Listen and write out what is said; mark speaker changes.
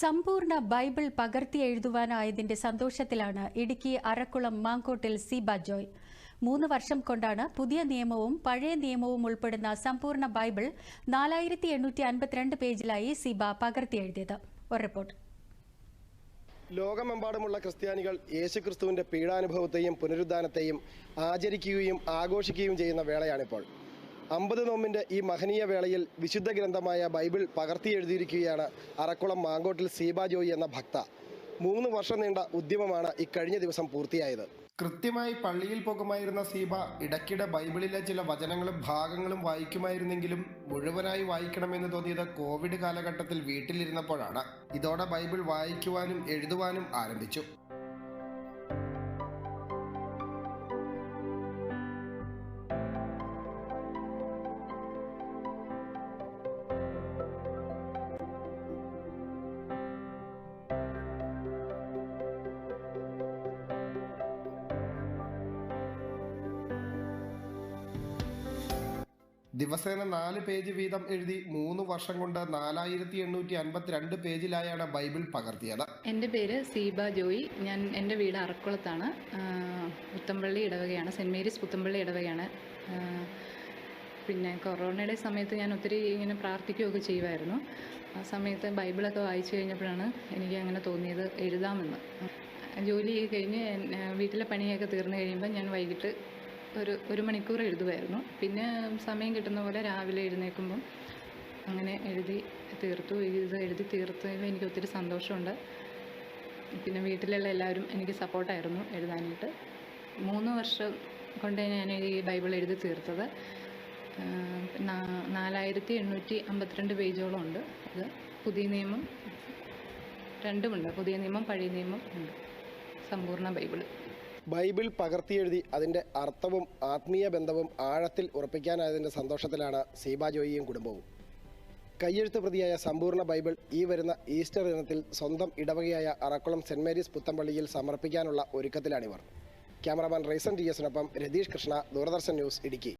Speaker 1: സമ്പൂർണ ബൈബിൾ പകർത്തി എഴുതുവാനായതിന്റെ സന്തോഷത്തിലാണ് ഇടുക്കി അറക്കുളം മാങ്കോട്ടിൽ സീബ ജോയ്. മൂന്ന് വർഷം കൊണ്ടാണ് പുതിയ നിയമവും പഴയ നിയമവും ഉൾപ്പെടുന്ന സമ്പൂർണ ബൈബിൾ നാലായിരത്തി എണ്ണൂറ്റി അൻപത്തിരണ്ട് പേജിലായി സീബ പകർത്തി എഴുതിയത്. ഒരു റിപ്പോർട്ട്.
Speaker 2: ലോകമെമ്പാടുമുള്ള ക്രിസ്ത്യാനികൾ യേശുക്രിസ്തുവിന്റെ പീഡാനുഭവത്തെയും പുനരുദ്ധാനത്തെയും ആചരിക്കുകയും ആഘോഷിക്കുകയും ചെയ്യുന്ന വേളയാണിപ്പോൾ. അമ്പത് നോമ്പിന്റെ ഈ മഹനീയ വേളയിൽ വിശുദ്ധ ഗ്രന്ഥമായ ബൈബിൾ പകർത്തി എഴുതിയിരിക്കുകയാണ് അറക്കുളം മാങ്കോട്ടിൽ സീബ ജോയി എന്ന ഭക്ത. മൂന്ന് വർഷം നീണ്ട ഉദ്യമമാണ് ഇക്കഴിഞ്ഞ ദിവസം പൂർത്തിയായത്. കൃത്യമായി പള്ളിയിൽ പോകുമായിരുന്ന സീബ ഇടയ്ക്കിടെ ബൈബിളിലെ ചില വചനങ്ങളും ഭാഗങ്ങളും വായിക്കുമായിരുന്നെങ്കിലും മുഴുവനായി വായിക്കണമെന്ന് തോന്നിയത് കോവിഡ് കാലഘട്ടത്തിൽ വീട്ടിലിരുന്നപ്പോഴാണ്. ഇതോടെ ബൈബിൾ വായിക്കുവാനും എഴുതുവാനും ആരംഭിച്ചു. ദിവസേന നാല് പേജ് വീതം എഴുതി മൂന്ന് വർഷം കൊണ്ട് നാലായിരത്തി എണ്ണൂറ്റി അൻപത്തിരണ്ട് പേജിലായാണ് ബൈബിൾ പകർത്തിയത്.
Speaker 3: എന്റെ പേര് സീബ ജോയി. ഞാൻ എന്റെ വീട് അറക്കുളത്താണ്. പുത്തമ്പള്ളി ഇടവകയാണ്. സെന്റ് മേരീസ് പുത്തമ്പള്ളി ഇടവകയാണ്. പിന്നെ കൊറോണയുടെ സമയത്ത് ഞാൻ ഒത്തിരി ഇങ്ങനെ പ്രാർത്ഥിക്കുകയൊക്കെ ചെയ്യുമായിരുന്നു. ആ സമയത്ത് ബൈബിളൊക്കെ വായിച്ചു കഴിഞ്ഞപ്പോഴാണ് എനിക്ക് അങ്ങനെ തോന്നിയത് എഴുതാമെന്ന്. ജോലി കഴിഞ്ഞ് വീട്ടിലെ പണിയൊക്കെ തീർന്നു കഴിയുമ്പോൾ ഞാൻ വൈകിട്ട് ഒരു ഒരു മണിക്കൂർ എഴുതുമായിരുന്നു പിന്നെ സമയം കിട്ടുന്ന പോലെ രാവിലെ എഴുന്നേൽക്കുമ്പം അങ്ങനെ എഴുതി തീർത്തു. ഇത് എഴുതി തീർത്തതിൽ എനിക്ക് ഒത്തിരി സന്തോഷമുണ്ട്. പിന്നെ വീട്ടിലുള്ള എല്ലാവരും എനിക്ക് സപ്പോർട്ടായിരുന്നു എഴുതാനായിട്ട്. മൂന്ന് വർഷം കൊണ്ട് ഞാൻ ഈ ബൈബിൾ എഴുതി തീർത്തത്. നാലായിരത്തി എണ്ണൂറ്റി അമ്പത്തിരണ്ട് പേജോളം ഉണ്ട് അത്. പുതിയ നിയമം രണ്ടുമുണ്ട്. പുതിയ നിയമം പഴയ നിയമം ഉണ്ട്. സമ്പൂർണ ബൈബിൾ
Speaker 2: ബൈബിൾ പകർത്തിയെഴുതി അതിന്റെ അർത്ഥവും ആത്മീയ ബന്ധവും ആഴത്തിൽ ഉറപ്പിക്കാനായതിന്റെ സന്തോഷത്തിലാണ് സീബ ജോയിയും കുടുംബവും. കയ്യെഴുത്ത് പ്രതിയായ സമ്പൂർണ ബൈബിൾ ഈ വരുന്ന ഈസ്റ്റർ ദിനത്തിൽ സ്വന്തം ഇടവകയായ അറക്കുളം സെന്റ് മേരീസ് പുത്തമ്പള്ളിയിൽ സമർപ്പിക്കാനുള്ള ഒരുക്കത്തിലാണിവർ. ക്യാമറമാൻ റൈസൻ ടി എസിനൊപ്പം രതീഷ് കൃഷ്ണ ദൂരദർശൻ ന്യൂസ് ഇടുക്കി.